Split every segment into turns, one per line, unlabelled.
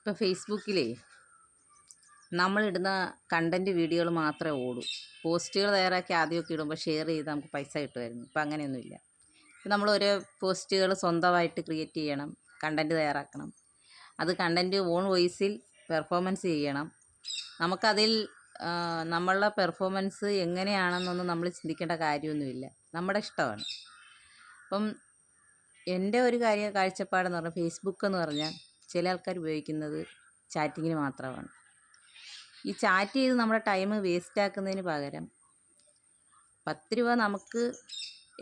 ഇപ്പോൾ ഫേസ്ബുക്കിലേ നമ്മളിടുന്ന കണ്ടന്റ് വീഡിയോകൾ മാത്രമേ ഓടൂ. പോസ്റ്റുകൾ തയ്യാറാക്കി ആദ്യമൊക്കെ ഇടുമ്പോൾ ഷെയർ ചെയ്ത് നമുക്ക് പൈസ കിട്ടുമായിരുന്നു. ഇപ്പം അങ്ങനെയൊന്നുമില്ല. ഇപ്പം നമ്മൾ ഓരോ പോസ്റ്റുകൾ സ്വന്തമായിട്ട് ക്രിയേറ്റ് ചെയ്യണം കണ്ടന്റ് തയ്യാറാക്കണം. അത് കണ്ടന്റ് ഓൺ വോയിസിൽ പെർഫോമൻസ് ചെയ്യണം. നമുക്കതിൽ നമ്മളുടെ പെർഫോമൻസ് എങ്ങനെയാണെന്നൊന്നും നമ്മൾ ചിന്തിക്കേണ്ട കാര്യമൊന്നുമില്ല. നമ്മുടെ ഇഷ്ടമാണ്. അപ്പം എന്റെ ഒരു കാര്യ കാഴ്ചപ്പാടെന്ന് പറഞ്ഞാൽ ഫേസ്ബുക്ക് എന്ന് പറഞ്ഞാൽ ചില ആൾക്കാർ ഉപയോഗിക്കുന്നത് ചാറ്റിങ്ങിന് മാത്രമാണ്. ഈ ചാറ്റ് ചെയ്ത് നമ്മുടെ ടൈം വേസ്റ്റ് ആക്കുന്നതിന് പകരം പത്ത് രൂപ നമുക്ക്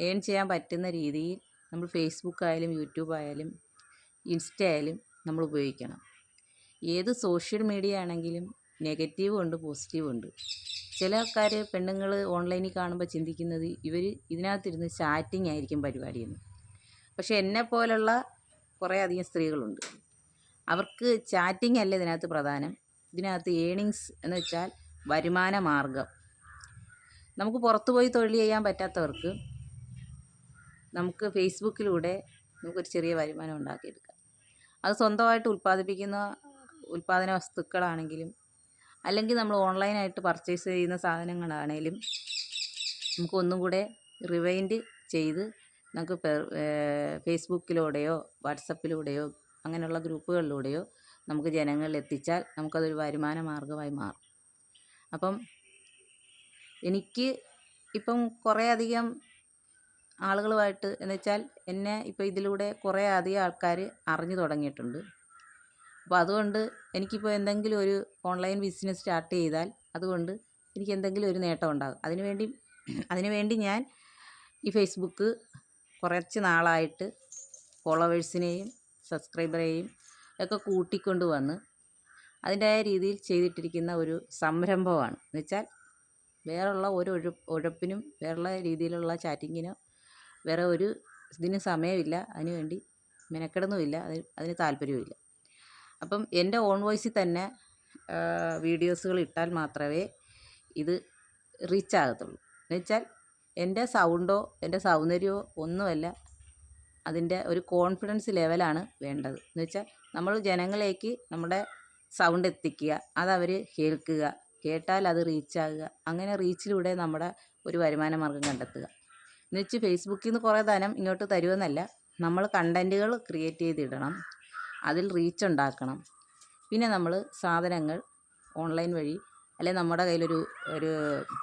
ഏൺ ചെയ്യാൻ പറ്റുന്ന രീതിയിൽ നമ്മൾ ഫേസ്ബുക്ക് ആയാലും യൂട്യൂബ് ആയാലും ഇൻസ്റ്റ ആയാലും നമ്മൾ ഉപയോഗിക്കണം. ഏത് സോഷ്യൽ മീഡിയ ആണെങ്കിലും നെഗറ്റീവ് ഉണ്ട് പോസിറ്റീവ് ഉണ്ട്. ചില ആൾക്കാർ പെണ്ണുങ്ങൾ ഓൺലൈനിൽ കാണുമ്പോൾ ചിന്തിക്കുന്നത് ഇവർ ഇതിനകത്തിരുന്ന് ചാറ്റിംഗ് ആയിരിക്കും പരിപാടിയെന്ന്. പക്ഷേ എന്നെ പോലുള്ള കുറേ അധികം സ്ത്രീകളുണ്ട്. അവർക്ക് ചാറ്റിംഗ് അല്ല ഇതിനകത്ത് പ്രധാനം? ഇതിനകത്ത് ഏണിങ്സ് എന്ന് വെച്ചാൽ വരുമാന മാർഗം നമുക്ക് പുറത്തു പോയി തൊഴിൽ ചെയ്യാൻ പറ്റാത്തവർക്ക് നമുക്ക് ഫേസ്ബുക്കിലൂടെ നമുക്കൊരു ചെറിയ വരുമാനം ഉണ്ടാക്കിയെടുക്കാം. അത് സ്വന്തമായിട്ട് ഉൽപ്പാദിപ്പിക്കുന്ന ഉൽപ്പാദന വസ്തുക്കളാണെങ്കിലും അല്ലെങ്കിൽ നമ്മൾ ഓൺലൈനായിട്ട് പർച്ചേസ് ചെയ്യുന്ന സാധനങ്ങളാണേലും നമുക്ക് ഒന്നും കൂടെ റിവൈൻഡ് ചെയ്ത് നമുക്ക് ഫേസ്ബുക്കിലൂടെയോ വാട്സപ്പിലൂടെയോ അങ്ങനെയുള്ള ഗ്രൂപ്പുകളിലൂടെയോ നമുക്ക് ജനങ്ങളിൽ എത്തിച്ചാൽ നമുക്കതൊരു വരുമാന മാർഗമായി മാറും. അപ്പം എനിക്ക് ഇപ്പം കുറേ അധികം ആളുകളുമായിട്ട് എന്ന് വെച്ചാൽ എന്നെ ഇപ്പോൾ ഇതിലൂടെ കുറേ അധികം ആൾക്കാർ അറിഞ്ഞു തുടങ്ങിയിട്ടുണ്ട്. അപ്പോൾ അതുകൊണ്ട് എനിക്കിപ്പോൾ എന്തെങ്കിലും ഒരു ഓൺലൈൻ ബിസിനസ് സ്റ്റാർട്ട് ചെയ്താൽ അതുകൊണ്ട് എനിക്ക് എന്തെങ്കിലും ഒരു നേട്ടം ഉണ്ടാകും. അതിനുവേണ്ടി അതിനുവേണ്ടി ഞാൻ ഈ ഫേസ്ബുക്ക് കുറച്ച് നാളായിട്ട് ഫോളോവേഴ്സിനെയും സബ്സ്ക്രൈബറെയും ഒക്കെ കൂട്ടിക്കൊണ്ട് വന്ന് അതിന്റെതായ രീതിയിൽ ചെയ്തിട്ടിരിക്കുന്ന ഒരു സംരംഭമാണ്. എന്നുവെച്ചാൽ വേറെയുള്ള ഒരു ഒഴു ഉഴപ്പിനും വേറെയുള്ള രീതിയിലുള്ള ചാറ്റിങ്ങിനോ വേറെ ഒരു ഇതിന് സമയമില്ല. അതിനുവേണ്ടി മെനക്കെടുന്നുമില്ല. അതിന് അതിന് താല്പര്യവുമില്ല. അപ്പം എന്റെ ഓൺ വോയിസിൽ തന്നെ വീഡിയോസുകൾ ഇട്ടാൽ മാത്രമേ ഇത് റീച്ച് ആകത്തുള്ളൂ. എന്നുവെച്ചാൽ എന്റെ സൗണ്ടോ എന്റെ സൗന്ദര്യമോ ഒന്നുമല്ല. അതിന്റെ ഒരു കോൺഫിഡൻസ് ലെവലാണ് വേണ്ടത്. എന്ന് വെച്ചാൽ നമ്മൾ ജനങ്ങളിലേക്ക് നമ്മുടെ സൗണ്ട് എത്തിക്കുക അതവർ കേൾക്കുക കേട്ടാൽ അത് റീച്ചാകുക അങ്ങനെ റീച്ചിലൂടെ നമ്മുടെ ഒരു വരുമാന മാർഗം കണ്ടെത്തുക. എന്ന് വെച്ച് ഫേസ്ബുക്കിൽ നിന്ന് കുറേ ധനം ഇങ്ങോട്ട് തരുമെന്നല്ല നമ്മൾ കണ്ടന്റുകൾ ക്രിയേറ്റ് ചെയ്തിടണം അതിൽ റീച്ച് ഉണ്ടാക്കണം. പിന്നെ നമ്മൾ സാധനങ്ങൾ ഓൺലൈൻ വഴി അല്ലെങ്കിൽ നമ്മുടെ കയ്യിലൊരു ഒരു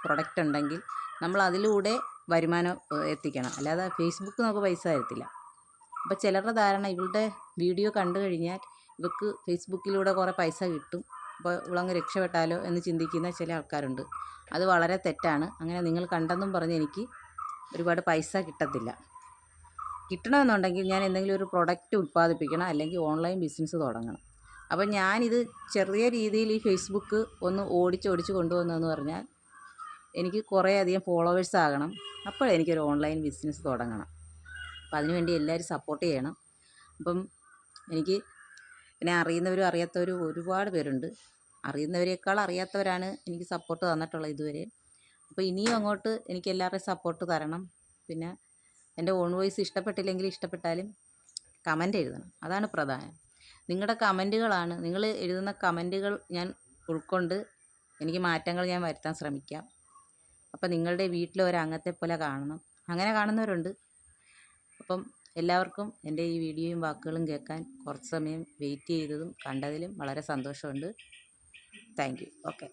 പ്രൊഡക്റ്റ് ഉണ്ടെങ്കിൽ നമ്മൾ അതിലൂടെ വരുമാനം എത്തിക്കണം. അല്ലാതെ ഫേസ്ബുക്ക് നമുക്ക് പൈസ തരത്തില്ല. അപ്പോൾ ചിലരുടെ ധാരണ ഇവളുടെ വീഡിയോ കണ്ടു കഴിഞ്ഞാൽ ഇവക്ക് ഫേസ്ബുക്കിലൂടെ കുറേ പൈസ കിട്ടും. അപ്പോൾ ഇവളങ്ങ് രക്ഷപ്പെട്ടാലോ എന്ന് ചിന്തിക്കുന്ന ചില ആൾക്കാരുണ്ട്. അത് വളരെ തെറ്റാണ്. അങ്ങനെ നിങ്ങൾ കണ്ടെന്നും പറഞ്ഞ് എനിക്ക് ഒരുപാട് പൈസ കിട്ടത്തില്ല. കിട്ടണമെന്നുണ്ടെങ്കിൽ ഞാൻ എന്തെങ്കിലും ഒരു പ്രൊഡക്റ്റ് ഉൽപ്പാദിപ്പിക്കണം അല്ലെങ്കിൽ ഓൺലൈൻ ബിസിനസ് തുടങ്ങണം. അപ്പോൾ ഞാനിത് ചെറിയ രീതിയിൽ ഈ ഫേസ്ബുക്ക് ഒന്ന് ഓടിച്ച് ഓടിച്ച് കൊണ്ടുവന്നതെന്ന് പറഞ്ഞാൽ എനിക്ക് കുറേ അധികം ഫോളോവേഴ്സ് ആകണം. അപ്പോൾ എനിക്കൊരു ഓൺലൈൻ ബിസിനസ് തുടങ്ങണം. അപ്പം അതിനുവേണ്ടി എല്ലാവരും സപ്പോർട്ട് ചെയ്യണം. അപ്പം എനിക്ക് എന്നെ അറിയുന്നവരും അറിയാത്തവരും ഒരുപാട് പേരുണ്ട്. അറിയുന്നവരെക്കാൾ അറിയാത്തവരാണ് എനിക്ക് സപ്പോർട്ട് തന്നിട്ടുള്ളത് ഇതുവരെ. അപ്പോൾ ഇനിയും അങ്ങോട്ട് എനിക്ക് എല്ലാവരുടെയും സപ്പോർട്ട് തരണം. പിന്നെ എന്റെ ഓൺ വോയിസ് ഇഷ്ടപ്പെട്ടില്ലെങ്കിൽ ഇഷ്ടപ്പെട്ടാലും കമന്റ് എഴുതണം. അതാണ് പ്രധാനം. നിങ്ങളുടെ കമന്റുകളാണ് നിങ്ങൾ എഴുതുന്ന കമന്റുകൾ ഞാൻ ഉൾക്കൊണ്ട് എനിക്ക് മാറ്റങ്ങൾ ഞാൻ വരുത്താൻ ശ്രമിക്കാം. അപ്പോൾ നിങ്ങളുടെ വീട്ടിലെ ഒരു അംഗത്തെ പോലെ കാണണം. അങ്ങനെ കാണുന്നവരുണ്ട്. അപ്പം എല്ലാവർക്കും എന്റെ ഈ വീഡിയോയും വാക്കുകളും കേൾക്കാൻ കുറച്ച് സമയം വെയിറ്റ് ചെയ്തതും കണ്ടതിലും വളരെ സന്തോഷമുണ്ട്. Thank you okay